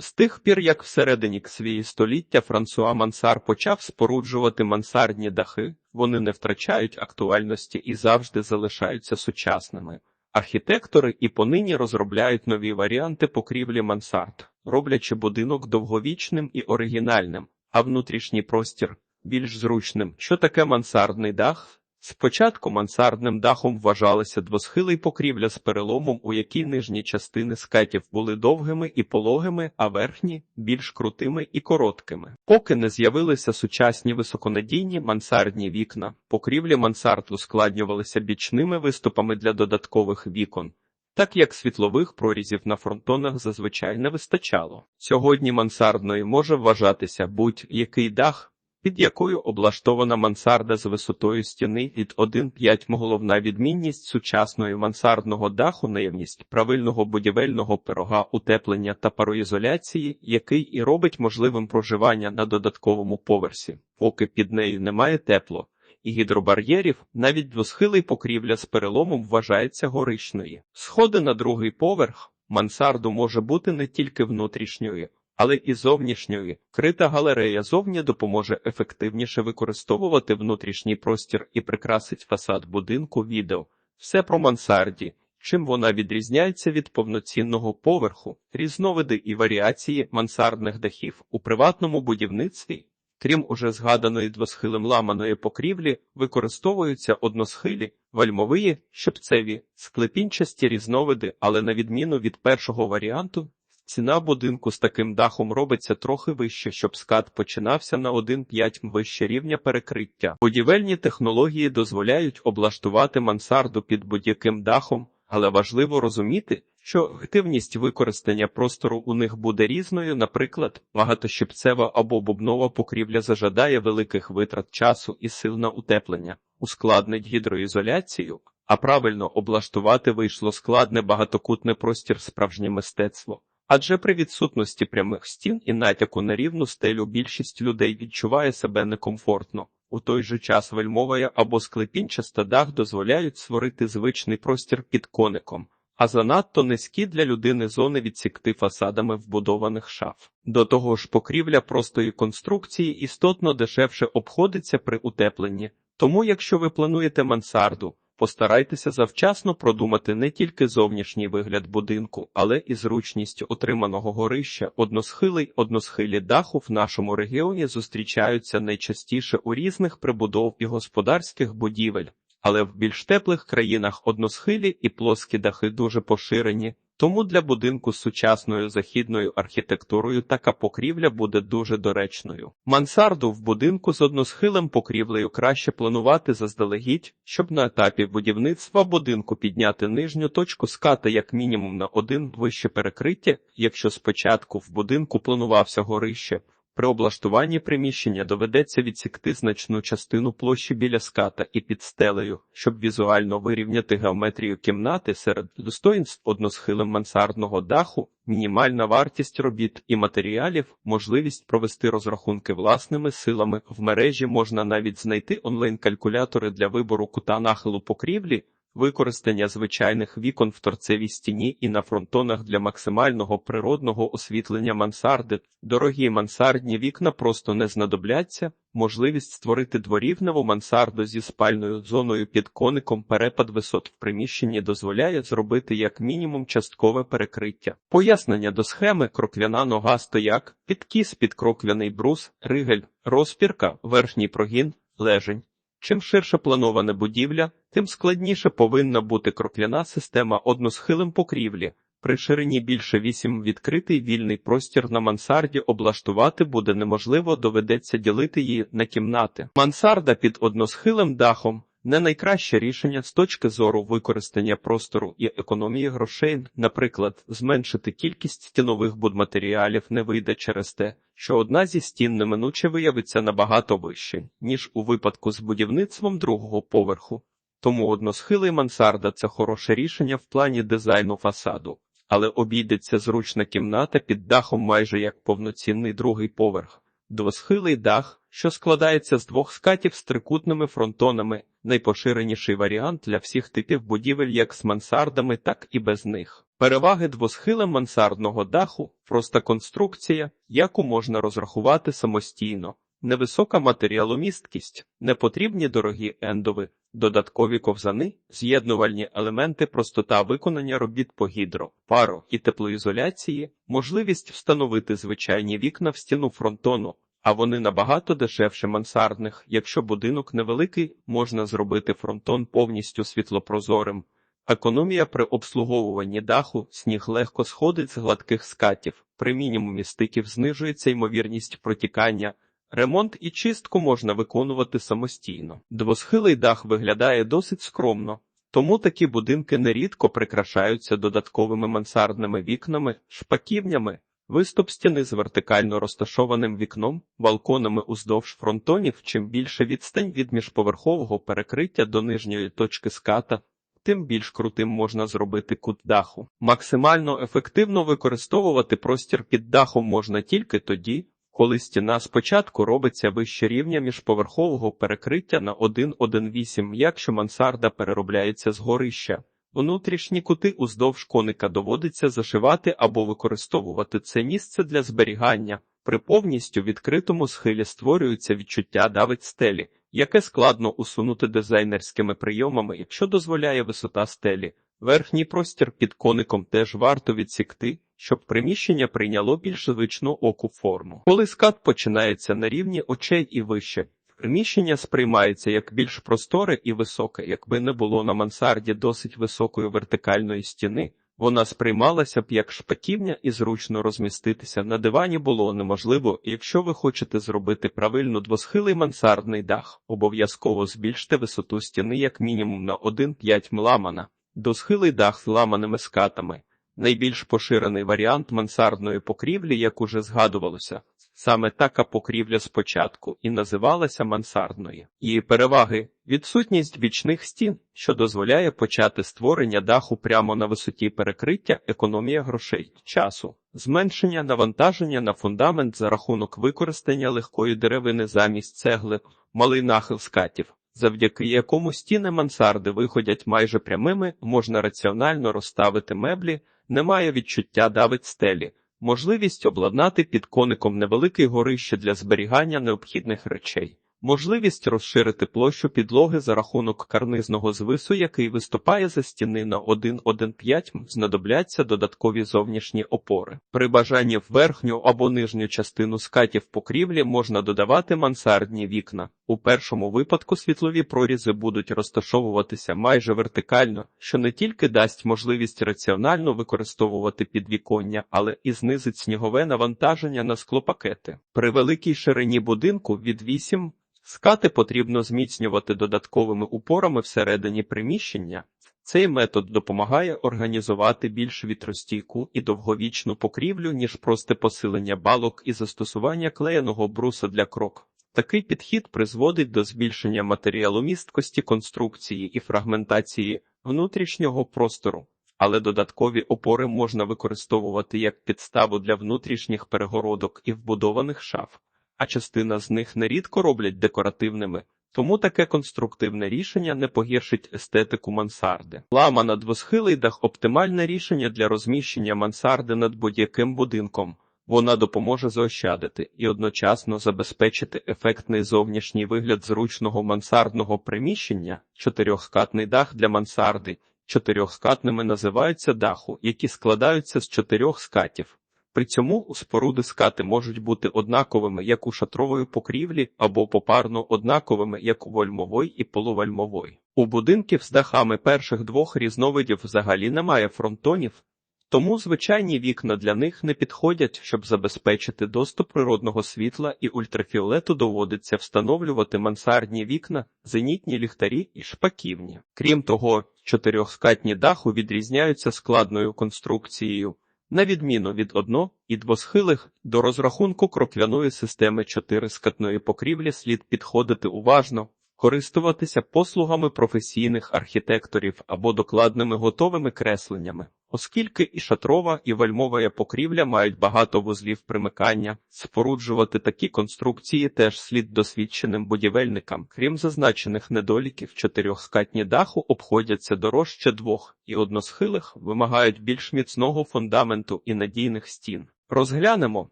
З тих пір, як всередині свої століття Франсуа Мансар почав споруджувати мансардні дахи, вони не втрачають актуальності і завжди залишаються сучасними. Архітектори і понині розробляють нові варіанти покрівлі мансард, роблячи будинок довговічним і оригінальним, а внутрішній простір більш зручним. Що таке мансардний дах? Спочатку мансардним дахом вважалася двосхилий покрівля з переломом, у якій нижні частини скатів були довгими і пологими, а верхні більш крутими і короткими. Поки не з'явилися сучасні високонадійні мансардні вікна, покрівлі мансард ускладнювалися бічними виступами для додаткових вікон. Так як світлових прорізів на фронтонах зазвичай не вистачало. Сьогодні мансардною може вважатися будь-який дах, під якою облаштована мансарда з висотою стіни від 1,5 головна відмінність сучасної мансардного даху, наявність правильного будівельного пирога, утеплення та пароізоляції, який і робить можливим проживання на додатковому поверсі, поки під нею немає тепло. І гідробар'єрів навіть двосхилий покрівля з переломом вважається горичною. Сходи на другий поверх мансарду може бути не тільки внутрішньою, але і зовнішньої. Крита галерея зовні допоможе ефективніше використовувати внутрішній простір і прикрасить фасад будинку відео. Все про мансарді. Чим вона відрізняється від повноцінного поверху, різновиди і варіації мансардних дахів у приватному будівництві, крім уже згаданої двосхилем ламаної покрівлі, використовуються односхилі, вальмові, щепцеві, склепінчасті різновиди, але на відміну від першого варіанту, Ціна будинку з таким дахом робиться трохи вище, щоб скат починався на 1,5 вище рівня перекриття. Будівельні технології дозволяють облаштувати мансарду під будь-яким дахом, але важливо розуміти, що активність використання простору у них буде різною, наприклад, багатощипцева або бубнова покрівля зажадає великих витрат часу і сил на утеплення, ускладнить гідроізоляцію, а правильно облаштувати вийшло складне багатокутне простір справжнє мистецтво. Адже при відсутності прямих стін і натяку на рівну стелю більшість людей відчуває себе некомфортно. У той же час вельмовая або склепінчаста дах дозволяють створити звичний простір під коником, а занадто низькі для людини зони відсікти фасадами вбудованих шаф. До того ж, покрівля простої конструкції істотно дешевше обходиться при утепленні, тому якщо ви плануєте мансарду, Постарайтеся завчасно продумати не тільки зовнішній вигляд будинку, але і зручність отриманого горища. Односхилий односхилі даху в нашому регіоні зустрічаються найчастіше у різних прибудов і господарських будівель, але в більш теплих країнах односхилі і плоскі дахи дуже поширені. Тому для будинку з сучасною західною архітектурою така покрівля буде дуже доречною. Мансарду в будинку з односхилем покрівлею краще планувати заздалегідь, щоб на етапі будівництва будинку підняти нижню точку ската як мінімум на один вище перекриття, якщо спочатку в будинку планувався горище. При облаштуванні приміщення доведеться відсікти значну частину площі біля ската і під стелею, щоб візуально вирівняти геометрію кімнати серед достоїнств односхилем мансардного даху, мінімальна вартість робіт і матеріалів, можливість провести розрахунки власними силами. В мережі можна навіть знайти онлайн-калькулятори для вибору кута нахилу покрівлі. Використання звичайних вікон в торцевій стіні і на фронтонах для максимального природного освітлення мансарди. Дорогі мансардні вікна просто не знадобляться. Можливість створити дворівневу мансарду зі спальною зоною під коником перепад висот в приміщенні дозволяє зробити як мінімум часткове перекриття. Пояснення до схеми кроквяна нога стояк, підкіс під кроквяний брус, ригель, розпірка, верхній прогін, лежень. Чим ширше планована будівля, тим складніше повинна бути крокляна система односхилим покрівлі. При ширині більше 8 відкритий вільний простір на мансарді облаштувати буде неможливо, доведеться ділити її на кімнати. Мансарда під односхилим дахом не найкраще рішення з точки зору використання простору і економії грошей, наприклад, зменшити кількість стінових будматеріалів не вийде через те, що одна зі стін неминуче виявиться набагато вище, ніж у випадку з будівництвом другого поверху. Тому односхилий мансарда це хороше рішення в плані дизайну фасаду, але обійдеться зручна кімната під дахом майже як повноцінний другий поверх. Двосхилий дах, що складається з двох скатів з трикутними фронтонами, найпоширеніший варіант для всіх типів будівель як з мансардами, так і без них. Переваги двосхила мансардного даху проста конструкція, яку можна розрахувати самостійно, невисока матеріаломісткість, непотрібні дорогі ендови, додаткові ковзани, з'єднувальні елементи, простота виконання робіт по гідро, паро і теплоізоляції, можливість встановити звичайні вікна в стіну фронтону, а вони набагато дешевше мансардних. Якщо будинок невеликий, можна зробити фронтон повністю світлопрозорим. Економія при обслуговуванні даху, сніг легко сходить з гладких скатів, при мінімумі стиків знижується ймовірність протікання. Ремонт і чистку можна виконувати самостійно. Двосхилий дах виглядає досить скромно, тому такі будинки нерідко прикрашаються додатковими мансардними вікнами, шпаківнями, виступ стіни з вертикально розташованим вікном, балконами уздовж фронтонів. Чим більше відстань від міжповерхового перекриття до нижньої точки ската, тим більш крутим можна зробити кут даху. Максимально ефективно використовувати простір під дахом можна тільки тоді, коли стіна спочатку робиться вище рівня міжповерхового перекриття на 1,18, якщо мансарда переробляється з горища. Внутрішні кути уздовж коника доводиться зашивати або використовувати це місце для зберігання. При повністю відкритому схилі створюється відчуття давить стелі, яке складно усунути дизайнерськими прийомами, якщо дозволяє висота стелі. Верхній простір під коником теж варто відсікти, щоб приміщення прийняло більш звичну оку форму. Коли скат починається на рівні очей і вище, приміщення сприймається як більш просторе і високе, якби не було на мансарді досить високої вертикальної стіни. Вона сприймалася б як шпаківня і зручно розміститися на дивані було неможливо, якщо ви хочете зробити правильно двосхилий мансардний дах, обов'язково збільште висоту стіни як мінімум на 1,5 мламана. Досхилий дах з ламаними скатами. Найбільш поширений варіант мансардної покрівлі, як уже згадувалося. Саме така покрівля спочатку і називалася мансардною. Її переваги відсутність бічних стін, що дозволяє почати створення даху прямо на висоті перекриття, економія грошей, часу, зменшення навантаження на фундамент за рахунок використання легкої деревини замість цегли, малий нахил скатів. Завдяки якому стіни мансарди виходять майже прямими, можна раціонально розставити меблі, немає відчуття давить стелі, можливість обладнати під коником невеликий горище для зберігання необхідних речей, можливість розширити площу підлоги за рахунок карнизного звису, який виступає за стіни на 1,15 м, знадобляться додаткові зовнішні опори. При бажанні в верхню або нижню частину скатів покрівлі можна додавати мансардні вікна. У першому випадку світлові прорізи будуть розташовуватися майже вертикально, що не тільки дасть можливість раціонально використовувати підвіконня, але і знизить снігове навантаження на склопакети. При великій ширині будинку від 8 скати потрібно зміцнювати додатковими упорами всередині приміщення. Цей метод допомагає організувати більш вітростійку і довговічну покрівлю, ніж просте посилення балок і застосування клеєного бруса для крок. Такий підхід призводить до збільшення матеріаломісткості конструкції і фрагментації внутрішнього простору, але додаткові опори можна використовувати як підставу для внутрішніх перегородок і вбудованих шаф, а частина з них нерідко роблять декоративними. Тому таке конструктивне рішення не погіршить естетику мансарди. Ламана двосхилий дах оптимальне рішення для розміщення мансарди над будь-яким будинком. Вона допоможе заощадити і одночасно забезпечити ефектний зовнішній вигляд зручного мансардного приміщення, чотирьохскатний дах для мансарди. Чотирьохскатними називаються даху, які складаються з чотирьох скатів. При цьому у споруди скати можуть бути однаковими як у шатрової покрівлі або попарно однаковими як у вольмової і полувальмової. У будинків з дахами перших двох різновидів взагалі немає фронтонів, тому звичайні вікна для них не підходять, щоб забезпечити доступ природного світла і ультрафіолету доводиться встановлювати мансардні вікна, зенітні ліхтарі і шпаківні. Крім того, чотирьохскатні даху відрізняються складною конструкцією. На відміну від одно- і двосхилих, до розрахунку кроквяної системи чотирискатної покрівлі слід підходити уважно, користуватися послугами професійних архітекторів або докладними готовими кресленнями. Оскільки і шатрова, і вальмова покрівля мають багато вузлів примикання, споруджувати такі конструкції теж слід досвідченим будівельникам. Крім зазначених недоліків, чотирьохскатні даху обходяться дорожче двох і односхилих, вимагають більш міцного фундаменту і надійних стін. Розглянемо,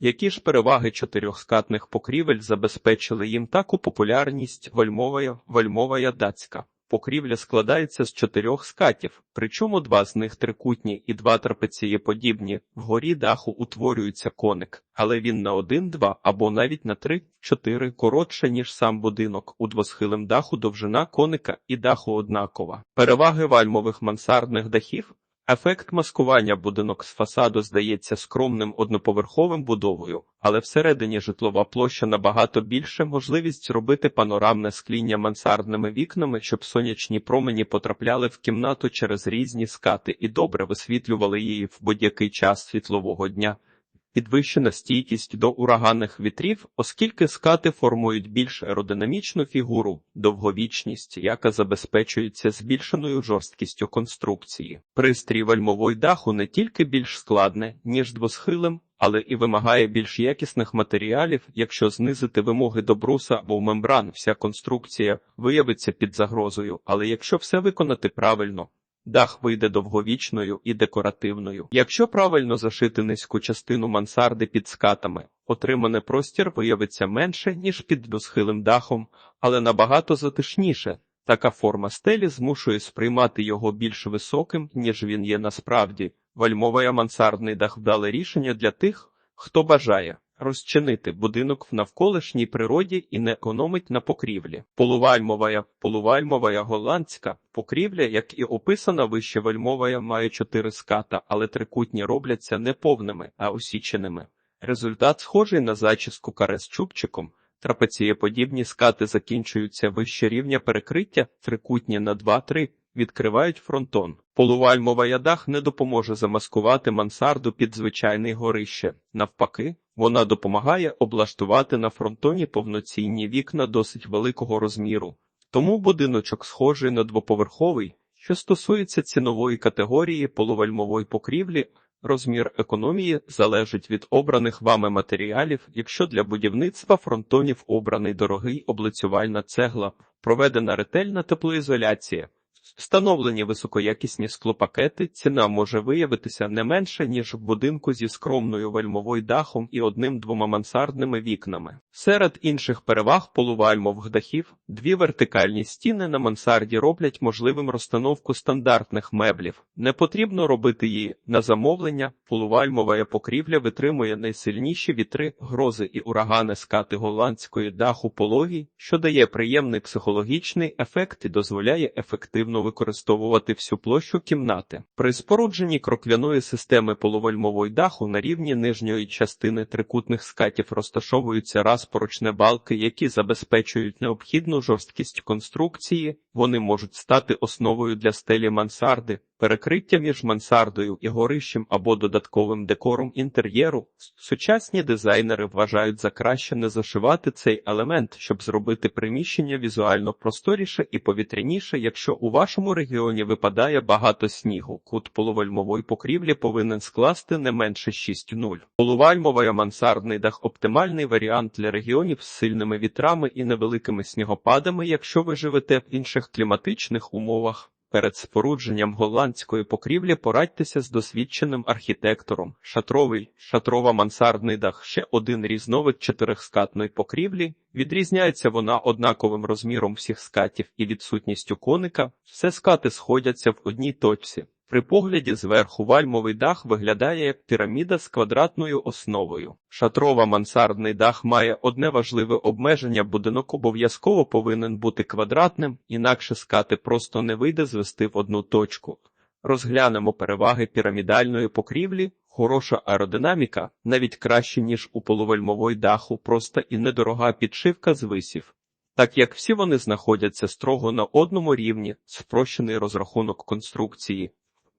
які ж переваги чотирьохскатних покрівель забезпечили їм таку популярність вальмовая, вальмовая дацька. Покрівля складається з чотирьох скатів, причому два з них трикутні і два трапецієподібні. Вгорі даху утворюється коник, але він на один-два або навіть на три-чотири коротше, ніж сам будинок. У двосхилим даху довжина коника і даху однакова. Переваги вальмових мансардних дахів Ефект маскування будинок з фасаду здається скромним одноповерховим будовою, але всередині житлова площа набагато більше можливість робити панорамне скління мансардними вікнами, щоб сонячні промені потрапляли в кімнату через різні скати і добре висвітлювали її в будь-який час світлового дня. Підвищена стійкість до ураганних вітрів, оскільки скати формують більш аеродинамічну фігуру, довговічність, яка забезпечується збільшеною жорсткістю конструкції. Пристрій вальмової даху не тільки більш складне, ніж двосхилим, але і вимагає більш якісних матеріалів, якщо знизити вимоги до бруса або мембран, вся конструкція виявиться під загрозою, але якщо все виконати правильно, Дах вийде довговічною і декоративною. Якщо правильно зашити низьку частину мансарди під скатами, отриманий простір виявиться менше, ніж під досхилим дахом, але набагато затишніше. Така форма стелі змушує сприймати його більш високим, ніж він є насправді. Вальмовий мансардний дах вдале рішення для тих, хто бажає розчинити будинок в навколишній природі і не економить на покрівлі. Полувальмова, полувальмова голландська покрівля, як і описана вище вальмова, має чотири ската, але трикутні робляться не повними, а осіченими. Результат схожий на зачіску каре з чубчиком. Трапецієподібні скати закінчуються вище рівня перекриття, трикутні на 2-3, відкривають фронтон. Полувальмова ядах не допоможе замаскувати мансарду під звичайний горище. Навпаки, вона допомагає облаштувати на фронтоні повноцінні вікна досить великого розміру. Тому будиночок схожий на двоповерховий, що стосується цінової категорії полувальмової покрівлі. Розмір економії залежить від обраних вами матеріалів, якщо для будівництва фронтонів обраний дорогий облицювальна цегла, проведена ретельна теплоізоляція, Встановлені високоякісні склопакети, ціна може виявитися не менше, ніж в будинку зі скромною вальмовою дахом і одним-двома мансардними вікнами. Серед інших переваг полувальмових дахів дві вертикальні стіни на мансарді роблять можливим розстановку стандартних меблів. Не потрібно робити її на замовлення. Полувальмова покрівля витримує найсильніші вітри, грози і урагани скати голландської даху пологій, що дає приємний психологічний ефект і дозволяє ефективно використовувати всю площу кімнати. При спорудженні кроквяної системи полувальмової даху на рівні нижньої частини трикутних скатів розташовуються розпорочні балки, які забезпечують необхідну жорсткість конструкції, вони можуть стати основою для стелі мансарди, Перекриття між мансардою і горищем або додатковим декором інтер'єру. Сучасні дизайнери вважають за краще не зашивати цей елемент, щоб зробити приміщення візуально просторіше і повітряніше, якщо у вашому регіоні випадає багато снігу. Кут полувальмової покрівлі повинен скласти не менше 6,0. Полувальмовий мансардний дах оптимальний варіант для регіонів з сильними вітрами і невеликими снігопадами, якщо ви живете в інших кліматичних умовах. Перед спорудженням голландської покрівлі порадьтеся з досвідченим архітектором. Шатровий, шатрова мансардний дах ще один різновид чотирихскатної покрівлі. Відрізняється вона однаковим розміром всіх скатів і відсутністю коника. Все скати сходяться в одній точці. При погляді зверху вальмовий дах виглядає як піраміда з квадратною основою. Шатрова мансардний дах має одне важливе обмеження, будинок обов'язково повинен бути квадратним, інакше скати просто не вийде звести в одну точку. Розглянемо переваги пірамідальної покрівлі, хороша аеродинаміка, навіть краще, ніж у полувальмової даху, проста і недорога підшивка з висів. Так як всі вони знаходяться строго на одному рівні, спрощений розрахунок конструкції,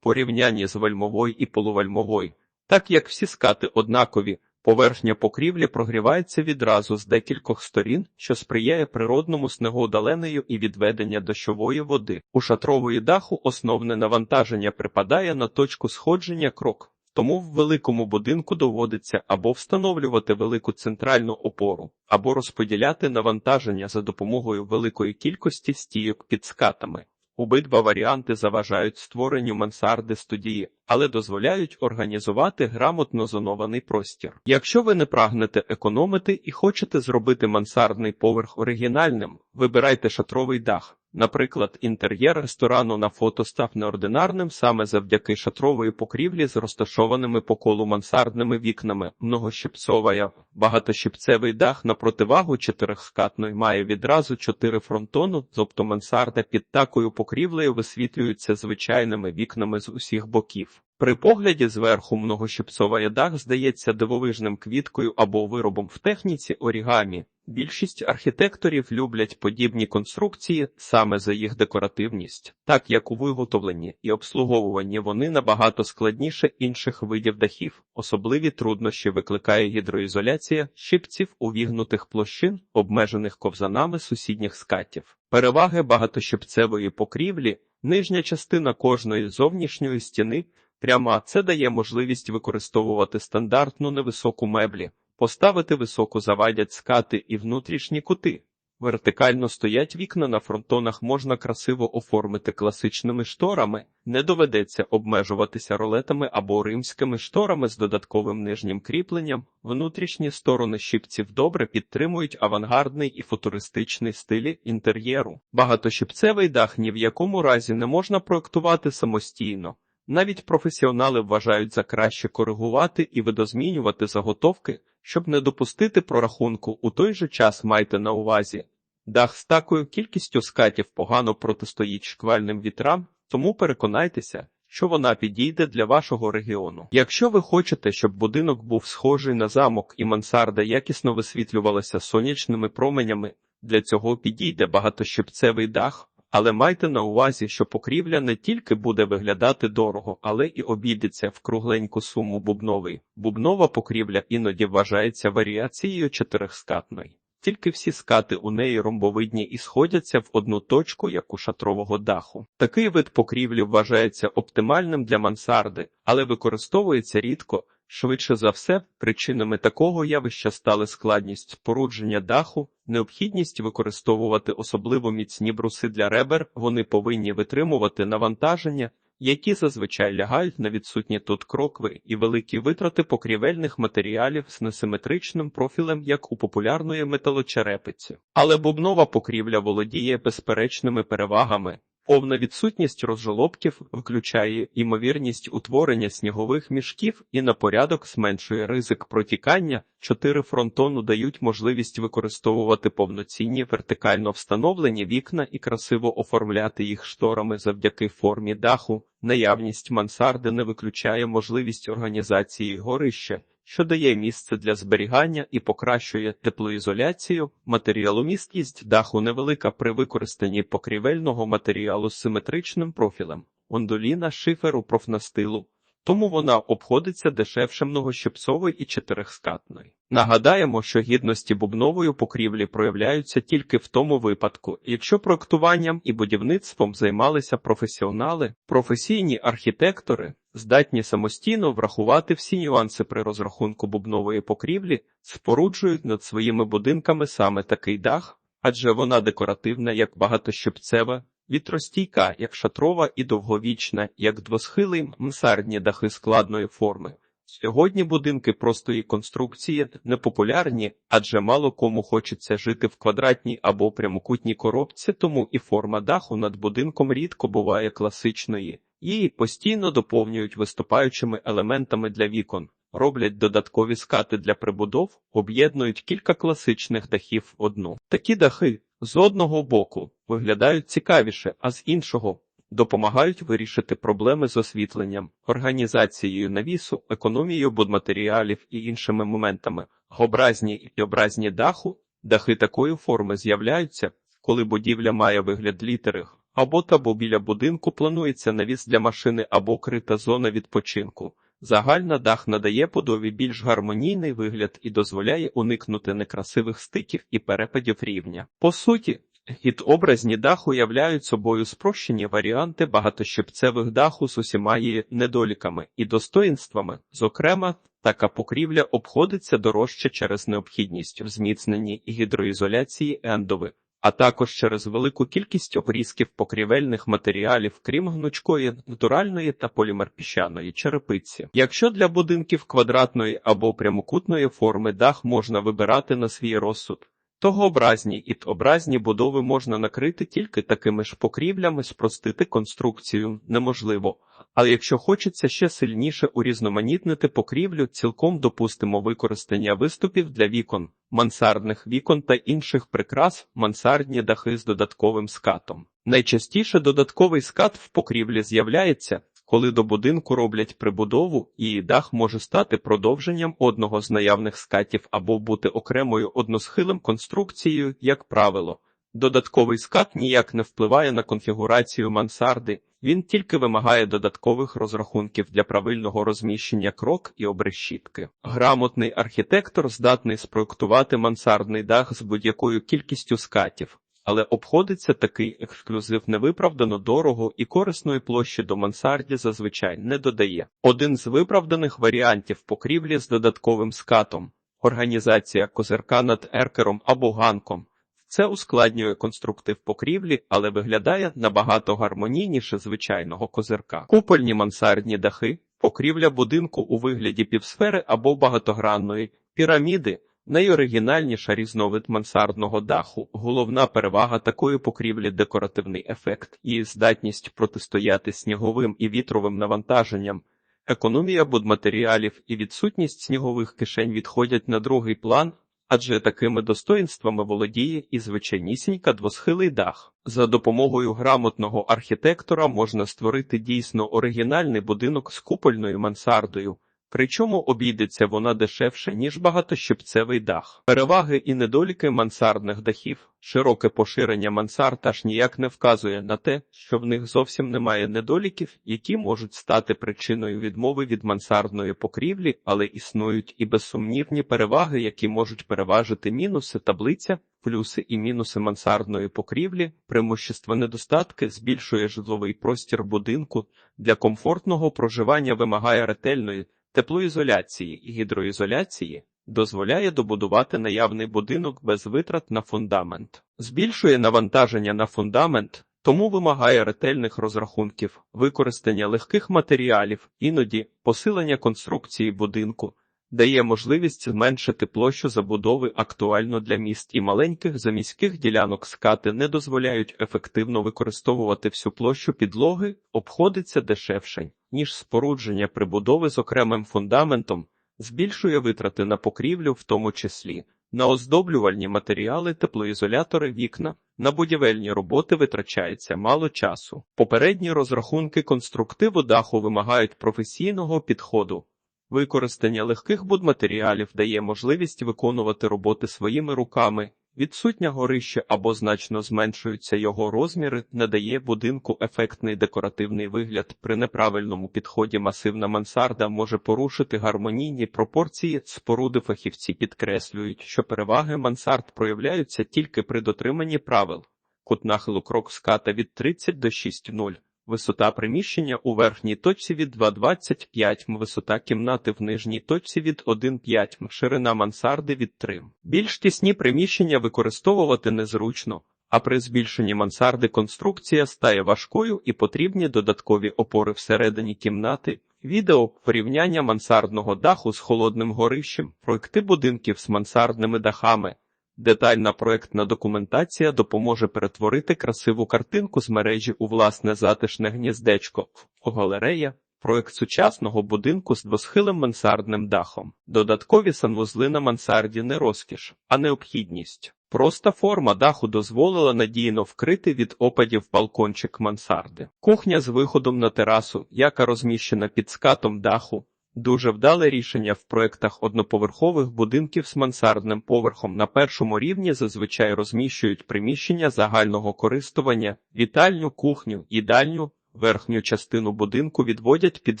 порівнянні з вальмовою і полувальмовою. Так як всі скати однакові, Поверхня покрівлі прогрівається відразу з декількох сторін, що сприяє природному снегоудаленню і відведення дощової води. У шатрової даху основне навантаження припадає на точку сходження крок. Тому в великому будинку доводиться або встановлювати велику центральну опору, або розподіляти навантаження за допомогою великої кількості стійок під скатами. Обидва варіанти заважають створенню мансарди студії, але дозволяють організувати грамотно зонований простір. Якщо ви не прагнете економити і хочете зробити мансардний поверх оригінальним, вибирайте шатровий дах. Наприклад, інтер'єр ресторану на фото став неординарним саме завдяки шатрової покрівлі з розташованими по колу мансардними вікнами. Многощипцовая багатощипцевий дах на противагу чотирихскатної має відразу чотири фронтону, тобто мансарда під такою покрівлею висвітлюється звичайними вікнами з усіх боків. При погляді зверху многощипцовий дах здається дивовижним квіткою або виробом в техніці орігамі. Більшість архітекторів люблять подібні конструкції саме за їх декоративність, так як у виготовленні і обслуговуванні вони набагато складніше інших видів дахів. Особливі труднощі викликає гідроізоляція щипців увігнутих площин, обмежених ковзанами сусідніх скатів. Переваги багатощипцевої покрівлі, нижня частина кожної зовнішньої стіни. Пряма це дає можливість використовувати стандартну невисоку меблі, поставити високо завадять скати і внутрішні кути. Вертикально стоять вікна на фронтонах можна красиво оформити класичними шторами, не доведеться обмежуватися ролетами або римськими шторами з додатковим нижнім кріпленням. Внутрішні сторони щипців добре підтримують авангардний і футуристичний стилі інтер'єру. Багатощипцевий дах ні в якому разі не можна проектувати самостійно. Навіть професіонали вважають за краще коригувати і видозмінювати заготовки, щоб не допустити прорахунку. У той же час майте на увазі. Дах з такою кількістю скатів погано протистоїть шквальним вітрам, тому переконайтеся, що вона підійде для вашого регіону. Якщо ви хочете, щоб будинок був схожий на замок і мансарда якісно висвітлювалася сонячними променями, для цього підійде багатощипцевий дах. Але майте на увазі, що покрівля не тільки буде виглядати дорого, але і обійдеться в кругленьку суму бубновий. Бубнова покрівля іноді вважається варіацією чотирихскатної. Тільки всі скати у неї ромбовидні і сходяться в одну точку, як у шатрового даху. Такий вид покрівлі вважається оптимальним для мансарди, але використовується рідко. Швидше за все, причинами такого явища стали складність спорудження даху, необхідність використовувати особливо міцні бруси для ребер, вони повинні витримувати навантаження, які зазвичай лягають на відсутні тут крокви і великі витрати покрівельних матеріалів з несиметричним профілем, як у популярної металочерепиці. Але бубнова покрівля володіє безперечними перевагами. Повна відсутність розжолобків включає ймовірність утворення снігових мішків і на порядок зменшує ризик протікання. Чотири фронтону дають можливість використовувати повноцінні вертикально встановлені вікна і красиво оформляти їх шторами завдяки формі даху. Наявність мансарди не виключає можливість організації горища що дає місце для зберігання і покращує теплоізоляцію, матеріаломісткість даху невелика при використанні покрівельного матеріалу з симетричним профілем, ондоліна шиферу профнастилу, тому вона обходиться дешевше многощипцової і чотирихскатної. Нагадаємо, що гідності бубнової покрівлі проявляються тільки в тому випадку, якщо проектуванням і будівництвом займалися професіонали, професійні архітектори, здатні самостійно врахувати всі нюанси при розрахунку бубнової покрівлі, споруджують над своїми будинками саме такий дах, адже вона декоративна, як багатощипцева, вітростійка, як шатрова і довговічна, як двосхилий мансардні дахи складної форми. Сьогодні будинки простої конструкції непопулярні, адже мало кому хочеться жити в квадратній або прямокутній коробці, тому і форма даху над будинком рідко буває класичної. Її постійно доповнюють виступаючими елементами для вікон, роблять додаткові скати для прибудов, об'єднують кілька класичних дахів в одну. Такі дахи з одного боку виглядають цікавіше, а з іншого допомагають вирішити проблеми з освітленням, організацією навісу, економією будматеріалів і іншими моментами. Образні і образні даху, дахи такої форми з'являються, коли будівля має вигляд літери або табо біля будинку планується навіс для машини або крита зона відпочинку. Загальна дах надає будові більш гармонійний вигляд і дозволяє уникнути некрасивих стиків і перепадів рівня. По суті, гідобразні даху являють собою спрощені варіанти багатощепцевих даху з усіма її недоліками і достоїнствами. Зокрема, така покрівля обходиться дорожче через необхідність в зміцненні гідроізоляції ендови а також через велику кількість обрізків покрівельних матеріалів, крім гнучкої, натуральної та полімерпіщаної черепиці. Якщо для будинків квадратної або прямокутної форми дах можна вибирати на свій розсуд, Тогообразні і образні будови можна накрити тільки такими ж покрівлями, спростити конструкцію неможливо. Але якщо хочеться ще сильніше урізноманітнити покрівлю, цілком допустимо використання виступів для вікон, мансардних вікон та інших прикрас, мансардні дахи з додатковим скатом. Найчастіше додатковий скат в покрівлі з'являється, коли до будинку роблять прибудову, її дах може стати продовженням одного з наявних скатів або бути окремою односхилим конструкцією, як правило. Додатковий скат ніяк не впливає на конфігурацію мансарди, він тільки вимагає додаткових розрахунків для правильного розміщення крок і обрешітки. Грамотний архітектор здатний спроектувати мансардний дах з будь-якою кількістю скатів, але обходиться такий ексклюзив невиправдано дорого і корисної площі до мансарді зазвичай не додає. Один з виправданих варіантів покрівлі з додатковим скатом організація козирка над еркером або ганком. Це ускладнює конструктив покрівлі, але виглядає набагато гармонійніше звичайного козирка. Купольні мансардні дахи, покрівля будинку у вигляді півсфери або багатогранної піраміди, Найоригінальніша різновид мансардного даху, головна перевага такої покрівлі декоративний ефект і здатність протистояти сніговим і вітровим навантаженням. Економія будматеріалів і відсутність снігових кишень відходять на другий план, адже такими достоїнствами володіє і звичайнісінька двосхилий дах. За допомогою грамотного архітектора можна створити дійсно оригінальний будинок з купольною мансардою. Причому обійдеться вона дешевше, ніж багатощепцевий дах. Переваги і недоліки мансардних дахів. Широке поширення мансард аж ніяк не вказує на те, що в них зовсім немає недоліків, які можуть стати причиною відмови від мансардної покрівлі, але існують і безсумнівні переваги, які можуть переважити мінуси таблиця. Плюси і мінуси мансардної покрівлі, преимущества недостатки збільшує житловий простір будинку для комфортного проживання вимагає ретельної теплоізоляції і гідроізоляції дозволяє добудувати наявний будинок без витрат на фундамент, збільшує навантаження на фундамент, тому вимагає ретельних розрахунків, використання легких матеріалів, іноді посилення конструкції будинку. Дає можливість зменшити площу забудови актуально для міст і маленьких заміських ділянок скати не дозволяють ефективно використовувати всю площу підлоги, обходиться дешевше ніж спорудження прибудови з окремим фундаментом, збільшує витрати на покрівлю, в тому числі на оздоблювальні матеріали, теплоізолятори, вікна, на будівельні роботи витрачається мало часу. Попередні розрахунки конструктиву даху вимагають професійного підходу. Використання легких будматеріалів дає можливість виконувати роботи своїми руками, Відсутня горище або значно зменшуються його розміри, надає будинку ефектний декоративний вигляд. При неправильному підході масивна мансарда може порушити гармонійні пропорції. Споруди фахівці підкреслюють, що переваги мансард проявляються тільки при дотриманні правил. Кут нахилу крок ската від 30 до 6,0. Висота приміщення у верхній точці від 2,25 м, висота кімнати в нижній точці від 1,5 м, ширина мансарди від 3 м. Більш тісні приміщення використовувати незручно, а при збільшенні мансарди конструкція стає важкою і потрібні додаткові опори всередині кімнати. Відео порівняння мансардного даху з холодним горищем, проекти будинків з мансардними дахами. Детальна проектна документація допоможе перетворити красиву картинку з мережі у власне затишне гніздечко. Галерея проект сучасного будинку з двосхилим мансардним дахом. Додаткові санвузли на мансарді не розкіш, а необхідність. Проста форма даху дозволила надійно вкрити від опадів балкончик мансарди. Кухня з виходом на терасу, яка розміщена під скатом даху. Дуже вдале рішення в проектах одноповерхових будинків з мансардним поверхом на першому рівні зазвичай розміщують приміщення загального користування, вітальню, кухню, їдальню, Верхню частину будинку відводять під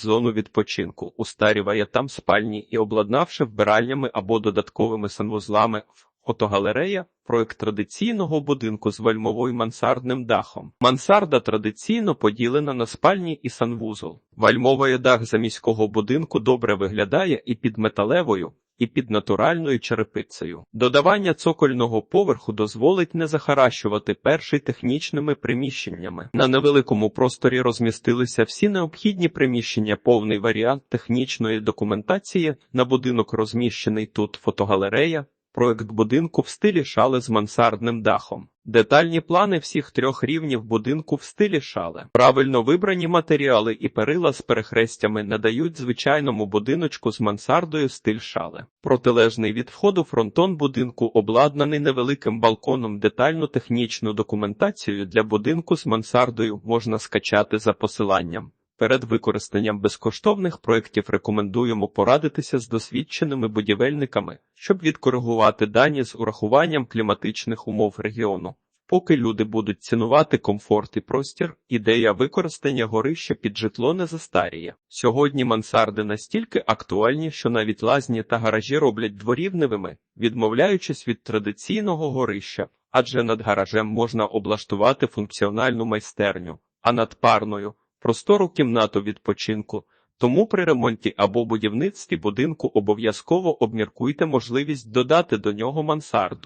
зону відпочинку, устаріває там спальні і обладнавши вбиральнями або додатковими санвузлами. Фотогалерея проект традиційного будинку з вальмовою мансардним дахом. Мансарда традиційно поділена на спальні і санвузол. Вальмовий дах заміського будинку добре виглядає і під металевою, і під натуральною черепицею. Додавання цокольного поверху дозволить не захаращувати перший технічними приміщеннями. На невеликому просторі розмістилися всі необхідні приміщення, повний варіант технічної документації. На будинок розміщений тут фотогалерея. Проект будинку в стилі шале з мансардним дахом. Детальні плани всіх трьох рівнів будинку в стилі шале. Правильно вибрані матеріали і перила з перехрестями надають звичайному будиночку з мансардою стиль шале. Протилежний від входу фронтон будинку обладнаний невеликим балконом. Детальну технічну документацію для будинку з мансардою можна скачати за посиланням. Перед використанням безкоштовних проєктів рекомендуємо порадитися з досвідченими будівельниками, щоб відкоригувати дані з урахуванням кліматичних умов регіону. Поки люди будуть цінувати комфорт і простір, ідея використання горища під житло не застаріє. Сьогодні мансарди настільки актуальні, що навіть лазні та гаражі роблять дворівневими, відмовляючись від традиційного горища, адже над гаражем можна облаштувати функціональну майстерню, а над парною простору кімнату відпочинку. Тому при ремонті або будівництві будинку обов'язково обміркуйте можливість додати до нього мансарду.